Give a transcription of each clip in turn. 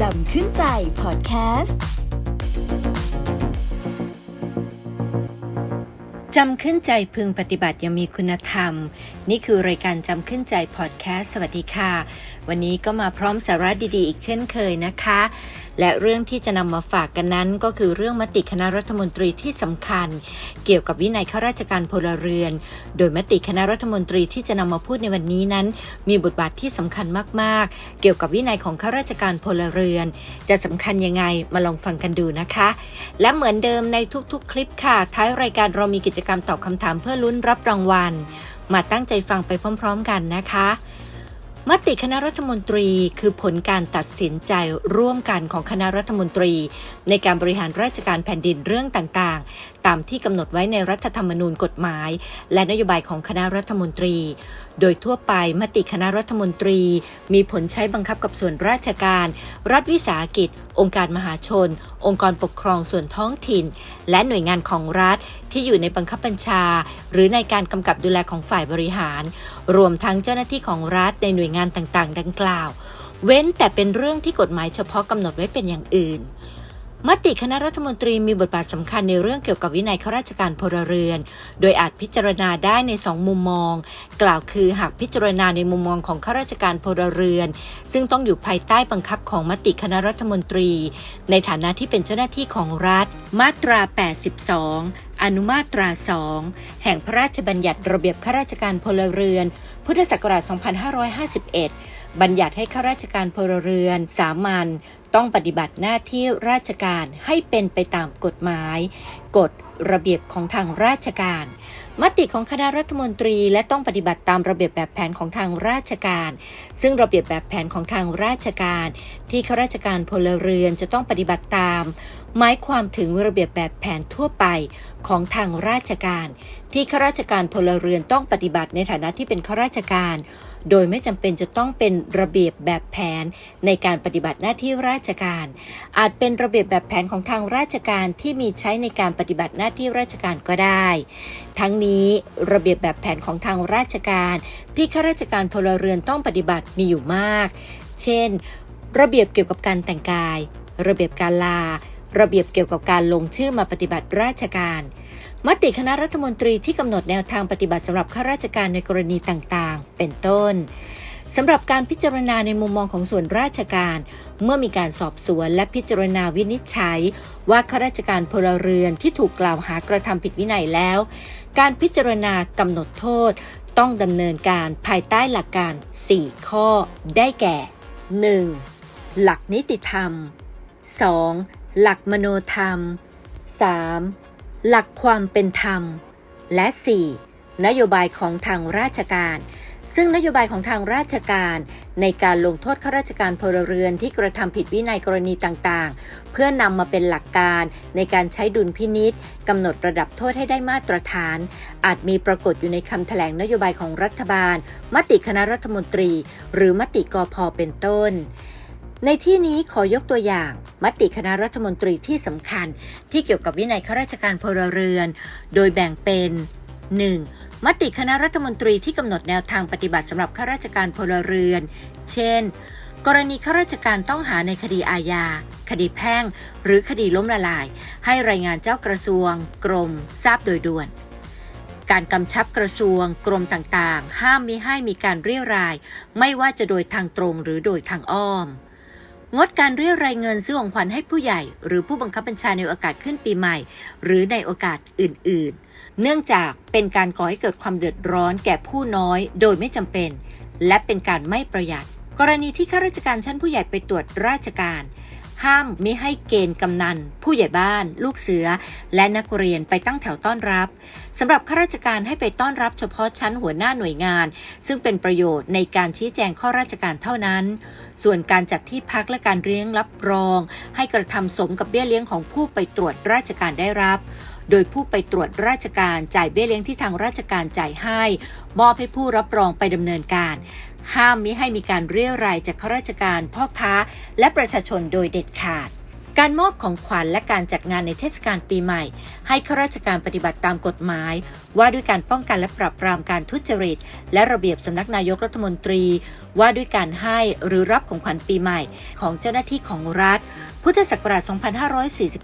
จำขึ้นใจพอดแคสต์จำขึ้นใจพึงปฏิบัติยังมีคุณธรรม นี่คือรายการจำขึ้นใจพอดแคสต์สวัสดีค่ะ วันนี้ก็มาพร้อมสาระดีๆ อีกเช่นเคยนะคะ และเรื่องที่จะนำมาฝากกันนั้น ก็คือเรื่องมติคณะรัฐมนตรีที่สำคัญ เกี่ยวกับวินัยข้าราชการพลเรือน โดยมติคณะรัฐมนตรีที่จะนำมาพูดในวันนี้นั้น มีบทบาทที่สำคัญมากๆ เกี่ยวกับวินัยของข้าราชการพลเรือน จะสำคัญยังไงมาลองฟังกันดูนะคะ และเหมือนเดิมในทุกๆ คลิปค่ะ ท้ายรายการเรามีกิจกรรมตอบคำถามเพื่อลุ้นรับรางวัล มาตั้งใจฟังไปพร้อม ๆ กันนะคะ มติคณะรัฐมนตรีคือผลการตัดสินใจร่วมกันของคณะรัฐมนตรี ในการบริหารราชการแผ่นดินเรื่องต่างๆ ตามที่กำหนดไว้ในรัฐธรรมนูญกฎหมาย และนโยบายของคณะรัฐมนตรี โดยทั่วไปมติคณะรัฐมนตรี มีผลใช้บังคับกับส่วนราชการ รัฐวิสาหกิจ องค์การมหาชน องค์กรปกครองส่วนท้องถิ่น และหน่วยงานของรัฐที่อยู่ในบังคับบัญชา หรือในการกำกับดูแลของฝ่ายบริหาร รวมทั้งเจ้าหน้าที่ของรัฐในหน่วยงานต่างๆ ดังกล่าว เว้นแต่เป็นเรื่องที่กฎหมายเฉพาะกำหนดไว้เป็นอย่างอื่น มติคณะรัฐมนตรีมีบทบาทสำคัญในเรื่องเกี่ยวกับวินัยข้าราชการพลเรือน โดยอาจพิจารณาได้ในสองมุมมอง กล่าวคือหากพิจารณาในมุมมองของข้าราชการพลเรือน ซึ่งต้องอยู่ภายใต้บังคับของมติคณะรัฐมนตรี ในฐานะที่เป็นเจ้าหน้าที่ของรัฐ มาตรา 82 อนุมาตรา 2 แห่งพระราชบัญญัติระเบียบข้าราชการพลเรือน พุทธศักราช 2551 บัญญัติให้ข้าราชการพลเรือน สามัญต้องปฏิบัติหน้าที่ราชการให้เป็นไปตามกฎหมาย กฎระเบียบของทางราชการ มติของคณะรัฐมนตรีและต้องปฏิบัติตามระเบียบแบบแผนของทางราชการ ซึ่งระเบียบแบบแผนของทางราชการ ที่ข้าราชการพลเรือนจะต้องปฏิบัติตาม หมายความถึงระเบียบแบบแผนทั่วไปของทางราชการที่ข้าราชการพลเรือนต้องปฏิบัติในฐานะที่เป็นข้าราชการ โดยไม่จำเป็นจะต้องเป็นระเบียบแบบแผนในการปฏิบัติหน้าที่ราชการ อาจเป็นระเบียบแบบแผนของทางราชการที่มีใช้ในการปฏิบัติหน้าที่ราชการก็ได้ ทั้งนี้ระเบียบแบบแผนของทางราชการ ที่ข้าราชการพลเรือนต้องปฏิบัติมีอยู่มาก เช่น ระเบียบเกี่ยวกับการแต่งกาย ระเบียบการลา ระเบียบเกี่ยวกับการลงชื่อมาปฏิบัติราชการ มติคณะรัฐมนตรีที่กำหนดแนวทางปฏิบัติสำหรับข้าราชการในกรณีต่างๆ เป็นต้นสำหรับการพิจารณาในมุมมองของส่วนราชการ เมื่อมีการสอบสวนและพิจารณาวินิจฉัย ว่าข้าราชการพลเรือนที่ถูกกล่าวหากระทำผิดวินัยแล้ว การพิจารณากำหนดโทษ ต้องดำเนินการภายใต้หลักการ 4 ข้อ ได้แก่ 1. หลักนิติธรรม 2. หลักมโนธรรม 3. หลักความเป็นธรรม และ 4. นโยบายของทางราชการ ซึ่งนโยบายของทางราชการ ในการลงโทษข้าราชการพลเรือนที่กระทำผิดวินัยกรณีต่างๆ เพื่อนำมาเป็นหลักการในการใช้ดุลพินิษกำหนดระดับโทษให้ได้มาตรฐาน อาจมีปรากฏอยู่ในคำแถลงนโยบายของรัฐบาล มติคณะรัฐมนตรี หรือมติกพเป็นต้น ในที่นี้ขอยกตัวอย่างมติคณะรัฐมนตรีที่สำคัญที่เกี่ยวกับวินัยข้าราชการพลเรือน โดยแบ่งเป็น 1. มติคณะรัฐมนตรีที่กำหนดแนวทางปฏิบัติสำหรับข้าราชการพลเรือน เช่น กรณีข้าราชการต้องหาในคดีอาญา คดีแพ่ง หรือคดีล้มละลาย ให้รายงานเจ้ากระทรวง กรม ทราบโดยด่วน การกำชับกระทรวง กรมต่างๆ ห้ามมิให้มีการเรียราย ไม่ว่าจะโดยทางตรงหรือโดยทางอ้อม งดการเรียรายเงินซื้อของขวัญให้ผู้ใหญ่ หรือผู้บังคับบัญชาในโอกาสขึ้นปีใหม่ หรือในโอกาสอื่นๆ เนื่องจากเป็นการก่อให้เกิดความเดือดร้อนแก่ผู้น้อยโดยไม่จำเป็น และเป็นการไม่ประหยัด กรณีที่ข้าราชการชั้นผู้ใหญ่ไปตรวจราชการ ห้ามไมิให้เกณฑ์กำนัน ผู้ใหญ่บ้าน ลูกเสือ และนักเรียนไปตั้งแถวต้อนรับสำหรับข้าราชการให้ไปต้อนรับเฉพาะชั้นหัวหน้าหน่วยงาน ซึ่งเป็นประโยชน์ในการชี้แจงข้อราชการเท่านั้น ส่วนการจัดที่พักและการเลี้ยงรับรอง ให้กระทำสมกับเบี้ยเลี้ยงของผู้ไปตรวจราชการได้รับโดยผู้ไปตรวจราชการจ่ายเบี้ยเลี้ยงที่ทางราชการจ่ายให้ มอบให้ผู้รับรองไปดำเนินการ ห้ามมิให้มีการเรียรายจากข้าราชการพ่อค้า และประชาชนโดยเด็ดขาด การมอบของขวัญและการจัดงานในเทศกาลปีใหม่ ให้ข้าราชการปฏิบัติตามกฎหมาย ว่าด้วยการป้องกันและปราบปรามการทุจริต และระเบียบสำนักนายกรัฐมนตรี ว่าด้วยการให้หรือรับของขวัญปีใหม่ ของเจ้าหน้าที่ของรัฐ พุทธศักราช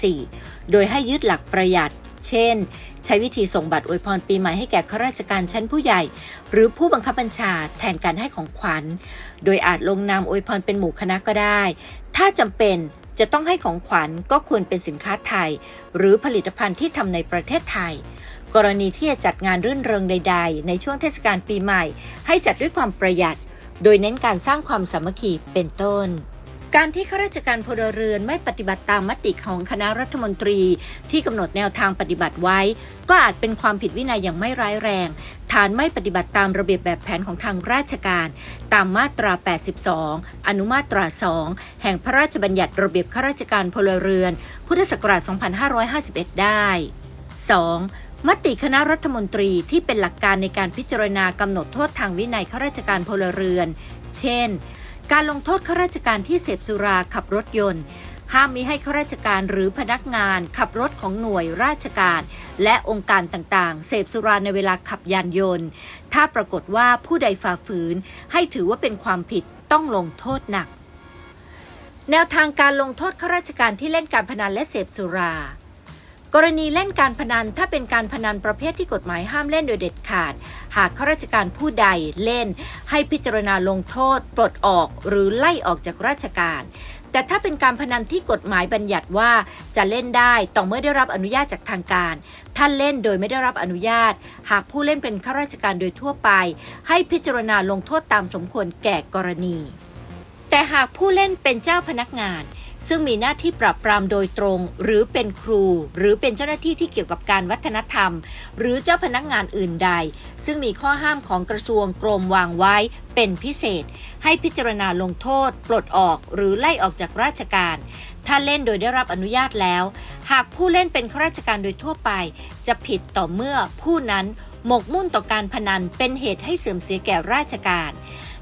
2544 โดยให้ยึดหลักประหยัด เช่น ใช้วิธีส่งบัตรอวยพรปีใหม่ให้แก่ข้าราชการชั้นผู้ใหญ่ หรือผู้บังคับบัญชาแทนการให้ของขวัญ โดยอาจลงนามอวยพรเป็นหมู่คณะก็ได้ ถ้าจำเป็นจะต้องให้ของขวัญก็ควรเป็นสินค้าไทย หรือผลิตภัณฑ์ที่ทำในประเทศไทย กรณีที่จะจัดงานรื่นเริงใด ๆ ในช่วงเทศกาลปีใหม่ ให้จัดด้วยความประหยัด โดยเน้นการสร้างความสามัคคีเป็นต้น การที่ข้าราชการพลเรือนไม่ปฏิบัติตามมติของคณะรัฐมนตรี ที่กำหนดแนวทางปฏิบัติไว้ ก็อาจเป็นความผิดวินัยอย่างไม่ร้ายแรง ฐานไม่ปฏิบัติตามระเบียบแบบแผนของทางราชการ ตามมาตรา 82 อนุมาตรา 2 แห่งพระราชบัญญัติระเบียบข้าราชการพลเรือน พุทธศักราช 2551 ได้ 2. มติคณะรัฐมนตรีที่เป็นหลักการในการพิจารณากำหนดโทษทางวินัยข้าราชการพลเรือน เช่น การลงโทษข้าราชการที่เสพสุราขับรถยนต์ ห้ามมิให้ข้าราชการหรือพนักงาน ขับรถของหน่วยราชการ และองค์การต่างๆ เสพสุราในเวลาขับยานยนต์ ถ้าปรากฏว่าผู้ใดฝ่าฝืน ให้ถือว่าเป็นความผิดต้องลงโทษหนัก แนวทางการลงโทษข้าราชการที่เล่นการพนันและเสพสุรา กรณีเล่นการพนันถ้าเป็นการพนันประเภทที่กฎหมายห้ามเล่นโดยเด็ดขาด หากข้าราชการผู้ใดเล่น ให้พิจารณาลงโทษ ปลดออกหรือไล่ออกจากราชการ แต่ถ้าเป็นการพนันที่กฎหมายบัญญัติว่าจะเล่นได้ต้องเมื่อได้รับอนุญาตจากทางการ ท่านเล่นโดยไม่ได้รับอนุญาต หากผู้เล่นเป็นข้าราชการโดยทั่วไป ให้พิจารณาลงโทษตามสมควรแก่กรณี แต่หากผู้เล่นเป็นเจ้าพนักงาน ซึ่งมีหน้าที่ปราบปรามโดยตรง หรือเป็นครู หรือเป็นเจ้าหน้าที่ที่เกี่ยวกับการวัฒนธรรม หรือเจ้าพนักงานอื่นใด ซึ่งมีข้อห้ามของกระทรวงกรมวางไว้เป็นพิเศษ ให้พิจารณาลงโทษ ปลดออกหรือไล่ออกจากราชการ ถ้าเล่นโดยได้รับอนุญาตแล้ว หากผู้เล่นเป็นข้าราชการโดยทั่วไป จะผิดต่อเมื่อผู้นั้นหมกมุ่นต่อการพนันเป็นเหตุให้เสื่อมเสียแก่ราชการ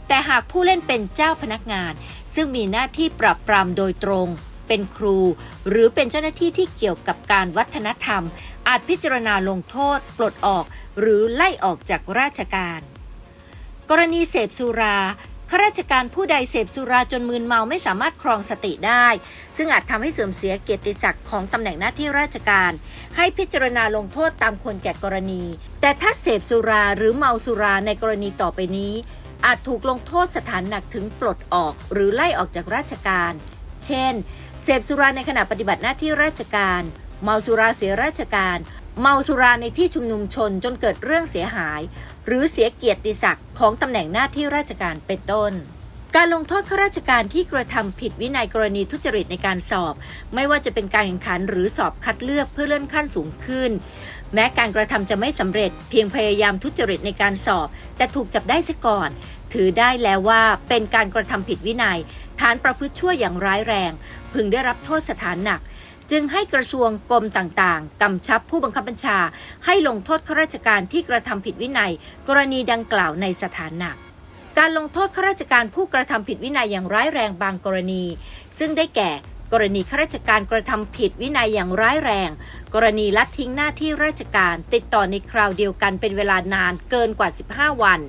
แต่หากผู้เล่นเป็นเจ้าพนักงาน ซึ่งมีหน้าที่ปราบปรามโดยตรง เป็นครู หรือเป็นเจ้าหน้าที่ที่เกี่ยวกับการวัฒนธรรม อาจพิจารณาลงโทษ ปลดออก หรือไล่ออกจากราชการ กรณีเสพสุราข้าราชการผู้ใดเสพสุราจนมึนเมาไม่สามารถครองสติได้ ซึ่งอาจทำให้เสื่อมเสียเกียรติศักดิ์ของตำแหน่งหน้าที่ราชการ ให้พิจารณาลงโทษตามควรแก่กรณี แต่ถ้าเสพสุราหรือเมาสุราในกรณีต่อไปนี้ อาจถูกลงโทษสถานหนักถึงปลดออกหรือไล่ออกจากราชการ เช่น เสพสุราในขณะปฏิบัติหน้าที่ราชการ เมาสุราเสียราชการ เมาสุราในที่ชุมนุมชนจนเกิดเรื่องเสียหาย หรือเสียเกียรติศักดิ์ของตำแหน่งหน้าที่ราชการเป็นต้นการลงโทษข้าราชการที่กระทำผิดวินัยกรณีทุจริตในการสอบ ไม่ว่าจะเป็นการแข่งขันหรือสอบคัดเลือกเพื่อเลื่อนขั้นสูงขึ้น แม้การกระทำจะไม่สำเร็จเพียงพยายามทุจริตในการสอบ แต่ถูกจับได้ซะก่อน ถือได้แล้วว่าเป็นการกระทำผิดวินัย ฐานประพฤติชั่วอย่างร้ายแรง พึงได้รับโทษสถานหนัก จึงให้กระทรวงกรมต่างๆกำชับผู้บังคับบัญชา ให้ลงโทษข้าราชการที่กระทำผิดวินัย กรณีดังกล่าวในสถานหนักการลงโทษข้าราชการผู้กระทำผิดวินัยอย่างร้ายแรงบางกรณี ซึ่งได้แก่ กรณีข้าราชการกระทำผิดวินัยอย่างร้ายแรง กรณีละทิ้งหน้าที่ราชการติดต่อในคราวเดียวกันเป็นเวลานานเกินกว่า 15 วัน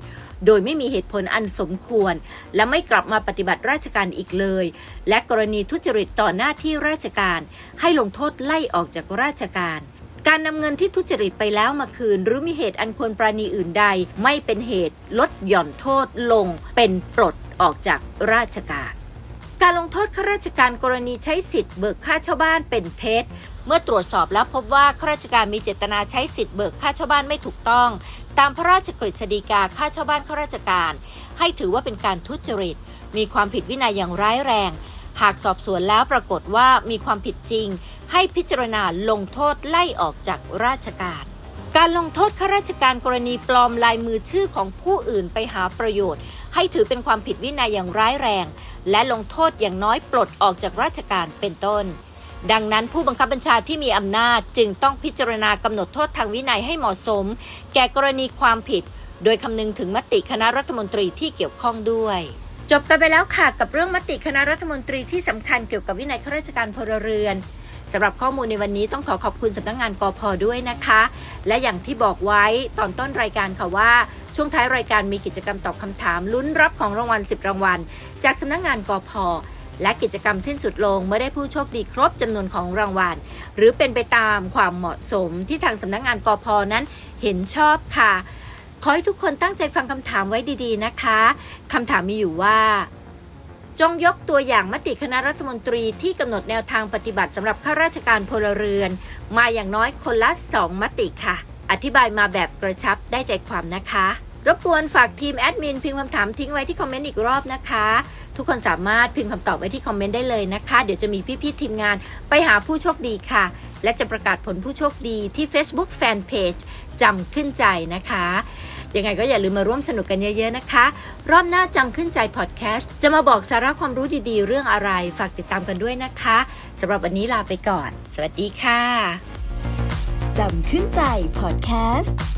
โดยไม่มีเหตุผลอันสมควร และไม่กลับมาปฏิบัติราชการอีกเลย และกรณีทุจริตต่อหน้าที่ราชการ ให้ลงโทษไล่ออกจากราชการการนำเงินที่ทุจริตไปแล้วมาคืน หรือมีเหตุอันควรปราณีอื่นใด ไม่เป็นเหตุลดหย่อนโทษลงเป็นปลดออกจากราชการ การลงโทษข้าราชการกรณีใช้สิทธิ์เบิกค่าเช่าบ้านเป็นเท็จ เมื่อตรวจสอบแล้วพบว่าข้าราชการมีเจตนาใช้สิทธิ์เบิกค่าเช่าบ้านไม่ถูกต้อง ตามพระราชกฤษฎีกาค่าเช่าบ้านข้าราชการ ให้ถือว่าเป็นการทุจริต มีความผิดวินัยอย่างร้ายแรง หากสอบสวนแล้วปรากฏว่ามีความผิดจริง ให้พิจารณาลงโทษไล่ออกจากราชการ การลงโทษข้าราชการกรณีปลอมลายมือชื่อของผู้อื่นไปหาประโยชน์ ให้ถือเป็นความผิดวินัยอย่างร้ายแรง และลงโทษอย่างน้อยปลดออกจากราชการเป็นต้น ดังนั้นผู้บังคับบัญชาที่มีอำนาจจึงต้องพิจารณากำหนดโทษทางวินัยให้เหมาะสม แก่กรณีความผิด โดยคำนึงถึงมติคณะรัฐมนตรีที่เกี่ยวข้องด้วยจบกันไปแล้วค่ะกับเรื่องมติคณะรัฐมนตรีที่สำคัญเกี่ยวกับวินัยข้าราชการพลเรือน สำหรับข้อมูลในวันนี้ต้องขอขอบคุณสำนักงงานกอพด้วยนะคะ และอย่างที่บอกไว้ตอนต้นรายการค่ะว่า ช่วงท้ายรายการมีกิจกรรมตอบคำถามลุ้นรับของรางวัล 10 รางวัล จากสำนักงงานกอพและกิจกรรมสิ้นสุดลงเมื่อได้ผู้โชคดีครบจำนวนของรางวัล หรือเป็นไปตามความเหมาะสมที่ทางสำนักงงานกอพนั้นเห็นชอบค่ะ ขอให้ทุกคนตั้งใจฟังคำถามไว้ดีๆนะคะคำถามมีอยู่ว่า จงยกตัวอย่างมติคณะรัฐมนตรีที่กำหนดแนวทางปฏิบัติสำหรับข้าราชการพลเรือน มาอย่างน้อยคนละ 2 มติค่ะ อธิบายมาแบบกระชับได้ใจความนะคะ รบกวนฝากทีมแอดมินพิมพ์คำถามทิ้งไว้ที่คอมเมนต์อีกรอบนะคะ ทุกคนสามารถพิมพ์คำตอบไว้ที่คอมเมนต์ได้เลยนะคะ เดี๋ยวจะมีพี่ๆทีมงานไปหาผู้โชคดีค่ะ และจะประกาศผลผู้โชคดีที่ Facebook Fanpage จำขึ้นใจนะคะ ยังไงก็อย่าลืมมาร่วมสนุกกันเยอะๆนะคะ รอบหน้าจำขึ้นใจพอดแคสต์จะมาบอกสาระความรู้ดีๆ เรื่องอะไร ฝากติดตามกันด้วยนะคะสำหรับวันนี้ลาไปก่อน สวัสดีค่ะจำขึ้นใจพอดแคสต์